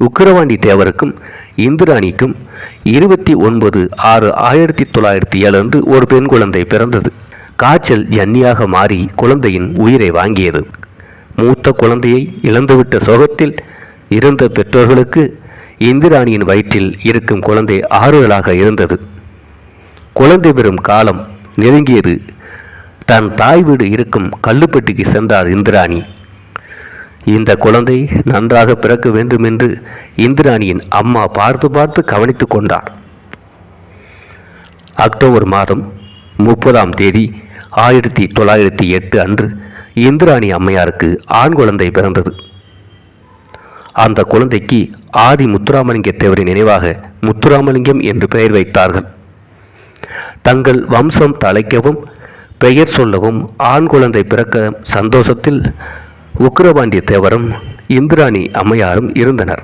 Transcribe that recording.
உக்கிரவாண்டி தேவருக்கும் இந்திராணிக்கும் இருபத்தி ஒன்பது ஆறு ஆயிரத்தி தொள்ளாயிரத்தி ஏழு அன்று ஒரு பெண் குழந்தை பிறந்தது. காய்ச்சல் ஜன்னியாக மாறி குழந்தையின் உயிரை வாங்கியது. மூத்த குழந்தையை இழந்துவிட்ட சோகத்தில் இருந்த பெற்றோர்களுக்கு இந்திராணியின் வயிற்றில் இருக்கும் குழந்தை ஆறுதலாக இருந்தது. குழந்தை பெறும் காலம் நெருங்கியது. தன் தாய் வீடு இருக்கும் கல்லுப்பட்டிக்கு சென்றார் இந்திராணி. இந்த குழந்தை நன்றாக பிறக்க வேண்டும் என்று இந்திராணியின் அம்மா பார்த்து பார்த்து கவனித்துக் கொண்டார். அக்டோபர் மாதம் முப்பதாம் தேதி ஆயிரத்தி தொள்ளாயிரத்தி எட்டு அன்று இந்திராணி அம்மையாருக்கு ஆண் குழந்தை பிறந்தது. அந்த குழந்தைக்கு ஆதி முத்துராமலிங்க தேவரின் நினைவாக முத்துராமலிங்கம் என்று பெயர் வைத்தார்கள். தங்கள் வம்சம் தழைக்கவும் பெயர் சொல்லவும் ஆண் குழந்தை பிறக்க சந்தோஷத்தில் உக்கிரபாண்டிய தேவரும் இந்திராணி அம்மையாரும் இருந்தனர்.